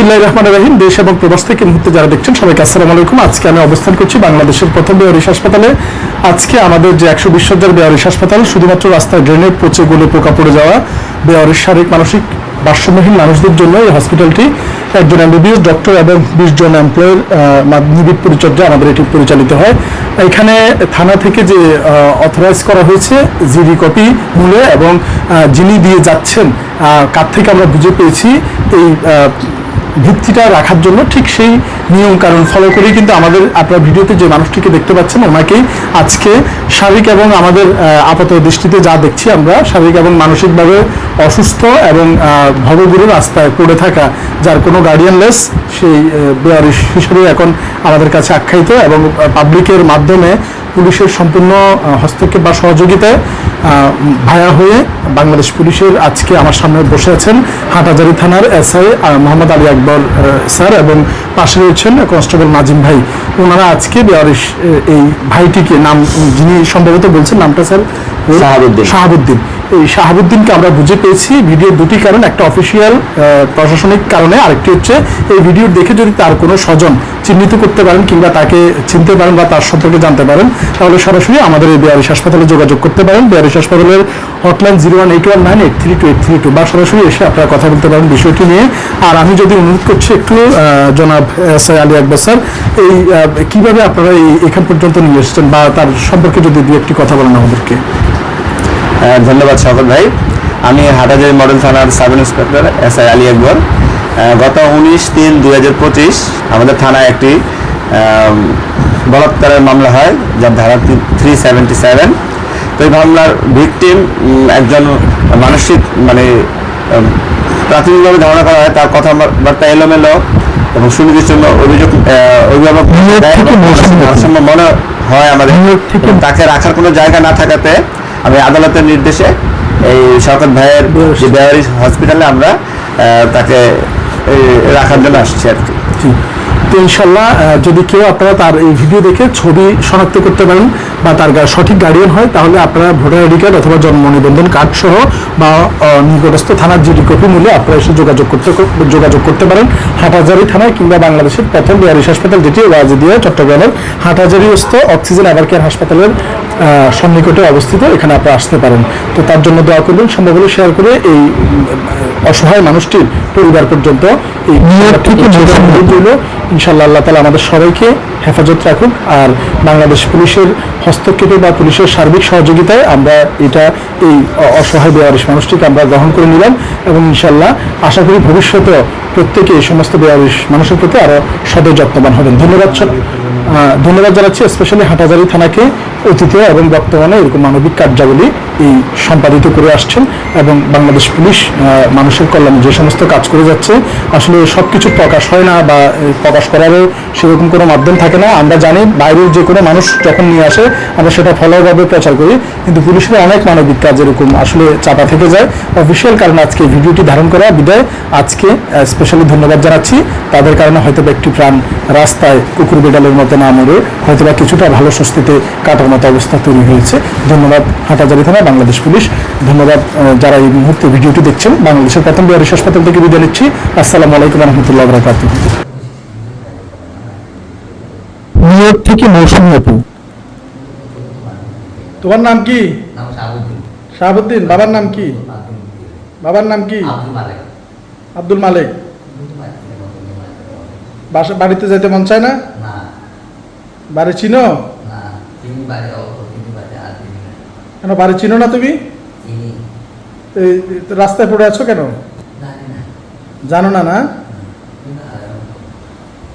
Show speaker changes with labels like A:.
A: বিসমিল্লাহ রহমান রাহিম। দেশ এবং প্রবাস থেকে মুহূর্তে যারা দেখছেন, সবাইকে আসসালামু আলাইকুম। আজকে আমি অবস্থান করছি বাংলাদেশের প্রথম বেয়ারিশ হাসপাতালে। আজকে আমাদের যে একশো বিশ সজ্জার বেয়ারিশ হাসপাতাল, শুধুমাত্র রাস্তায় ড্রেনের পচে গলে পোকা পড়ে যাওয়া বেয়ারিশ শারীরিক, মানসিক ভারসাম্যহীন মানুষদের জন্য এই হসপিটালটি একজন এমবিবিএস, ডক্টর এবং বিশ জন এমপ্লয়ের নিবিড় পরিচর্যা আমাদের এটি পরিচালিত হয়। এখানে থানা থেকে যে অথরাইজ করা হয়েছে, জিডি কপি মূলে এবং যিনি দিয়ে যাচ্ছেন কার থেকে আমরা বুঝে পেয়েছি, এই ভিত্তিটা রাখার জন্য ঠিক সেই নিয়ম কারণ ফলো করেই কিন্তু আমাদের আপনার ভিডিওতে যে মানুষটিকে দেখতে পাচ্ছেন ওনাকেই আজকে শারীরিক এবং আমাদের আপাত দৃষ্টিতে যা দেখছি আমরা, শারীরিক এবং মানসিকভাবে অসুস্থ এবং ভবগুরু রাস্তায় পড়ে থাকা যার কোনো গার্ডিয়ানলেস সেই বেয়ারিশ হিসেবে এখন আমাদের কাছে আখ্যায়িত এবং পাবলিকের মাধ্যমে পুলিশের সম্পূর্ণ হস্তক্ষেপ বা সহযোগিতায় ভায়া হয়ে বাংলাদেশ পুলিশের আজকে আমার সামনে বসে আছেন হাটাজারি থানার এসআই মোহাম্মদ আলী আকবর স্যার এবং পাশে রয়েছেন কনস্টেবল নাজিম ভাই। ওনারা আজকে বেয়ারিশ এই ভাইটিকে নাম যিনি সম্ভবত বলছেন নামটা স্যার?
B: শাহাবুদ্দিন।
A: শাহাবুদ্দিন এই শাহাবুদ্দিনকে আমরা বুঝে পেয়েছি। ভিডিওর দুটি কারণ, একটা অফিসিয়াল প্রশাসনিক কারণে, আরেকটি হচ্ছে এই ভিডিও দেখে যদি তার কোনো স্বজন চিহ্নিত করতে পারেন কিংবা তাকে চিনতে পারেন বা তার সম্পর্কে জানতে পারেন, তাহলে সরাসরি আমাদের এই বিহারিশ হাসপাতালে যোগাযোগ করতে পারেন। বিহারিশ হাসপাতালের hotline zero one eight one nine eight three two eight three two বা সরাসরি এসে আপনারা কথা বলতে পারেন বিষয়টি নিয়ে। আর আমি যদি অনুরোধ করছি একটু জনাব S I Ali Akbar sir, এই কীভাবে আপনারা এই এখান পর্যন্ত নিয়ে এসেছেন বা তার সম্পর্কে যদি দু একটি কথা বলেন আমাদেরকে?
B: ধন্যবাদ সকল ভাই। আমি হাটাজারি মডেল থানার sub inspector S I Ali Akbar. গত উনিশ তিন দুই হাজার পঁচিশ আমাদের থানায় একটি বলাৎকারের মামলা হয় যার ধারা থ্রি সেভেন্টি সেভেন তো এই মামলার ভিকটিম একজন মানসিক মানে প্রাথমিকভাবে ধারণা করা হয় তার কথাবার্তা এলোমেলো এবং সুনির্দিষ্ট অভিযোগ অভিভাবক মনে হয় আমাদের তাকে রাখার কোনো জায়গা না থাকাতে আমি আদালতের নির্দেশে এই শওকত ভাইয়ের যে বেহারি হসপিটালে আমরা তাকে রাখার জন্য আসছি আর কি।
A: তো ইনশাল্লাহ যদি কেউ আপনারা তার এই ভিডিও দেখে ছবি শনাক্ত করতে পারেন বা তার সঠিক গার্ডিয়ান হয় তাহলে আপনারা ভোটার আইডি কার্ড অথবা জন্ম নিবন্ধন কার্ড সহ বা নিকটস্থ থানার জিডি কপি মূল্যে আপনারা এসে যোগাযোগ করতে যোগাযোগ করতে পারেন। হাটহাজারি থানায় কিংবা বাংলাদেশের প্রথম বিহারিশ হাসপাতাল যেটি ওয়াজিদিয়া চট্টগ্রামের হাটহাজারিস্থ অক্সিজেন আবার কেয়ার হাসপাতালের আহ, সন্নিকটে অবস্থিত। এখানে আপনারা আসতে পারেন। তো তার জন্য দোয়া করবেন সম্ভব হলে শেয়ার করে এই অসহায় মানুষটির পরিবার পর্যন্ত এই ইনশাল্লাহ আল্লাহ তালা আমাদের সবাইকে হেফাজত রাখুক। আর বাংলাদেশ পুলিশের হস্তক্ষেপে বা পুলিশের সার্বিক সহযোগিতায় আমরা এটা এই অসহায় বেয়ারিশ মানুষটিকে আমরা গ্রহণ করে নিলাম এবং ইনশাল্লাহ আশা করি ভবিষ্যতেও প্রত্যেকে এই সমস্ত বেয়ারিশ মানুষের প্রতি আরও সদয় যত্নবান হবেন। ধন্যবাদ ধন্যবাদ জানাচ্ছি স্পেশালি হাটাজারি থানাকে, অতীতে এবং বর্তমানে এরকম মানবিক কার্যাবলী এই সম্পাদিত করে আসছেন এবং বাংলাদেশ পুলিশ মানুষের কল্যাণে যে সমস্ত কাজ করে যাচ্ছে, আসলে সব কিছু প্রকাশ হয় না বা প্রকাশ করারও সেরকম কোনো মাধ্যম থাকে না। আমরা জানি বাইরের যে কোনো মানুষ যখন নিয়ে আসে, আমরা সেটা ফলোভাবে প্রচার করি, কিন্তু পুলিশের অনেক মানবিক কাজ এরকম আসলে চাপা থেকে যায়। অফিসিয়াল কারণে আজকে ভিডিওটি ধারণ করা বিদায়। আজকে স্পেশালি ধন্যবাদ জানাচ্ছি। তাদের কারণে হয়তো একটি প্রাণ রাস্তায় কুকুর বিড়ালের মতো না মরে হয়তো বা কিছুটা ভালো স্বস্তিতে কাটার মতো অবস্থা তৈরি হয়েছে। ধন্যবাদ হাটাজারি থানা বাংলাদেশ পুলিশ। ধন্যবাদ যারা এই মুহূর্তে ভিডিওটি দেখছেন। বাংলাদেশের প্রথম বিহারিশ হাসপাতাল থেকে বিদায় নিচ্ছি। আসসালামু আলাইকুম রহমতুল্লাহ বরাকাত থেকে মৌসুমি আপু। তোমার নাম কি?
C: শাহাবুদ্দিন।
A: বাবার নাম কি? বাবার নাম কি?
C: আব্দুল মালিক।
A: আব্দুল বাসা বাড়িতে যেতে মন চায় না? বাড়ি চিনো?
C: না।
A: কেন বাড়ি চিনো না তুমি? রাস্তায় পড়ে আছো কেন? জানো না না?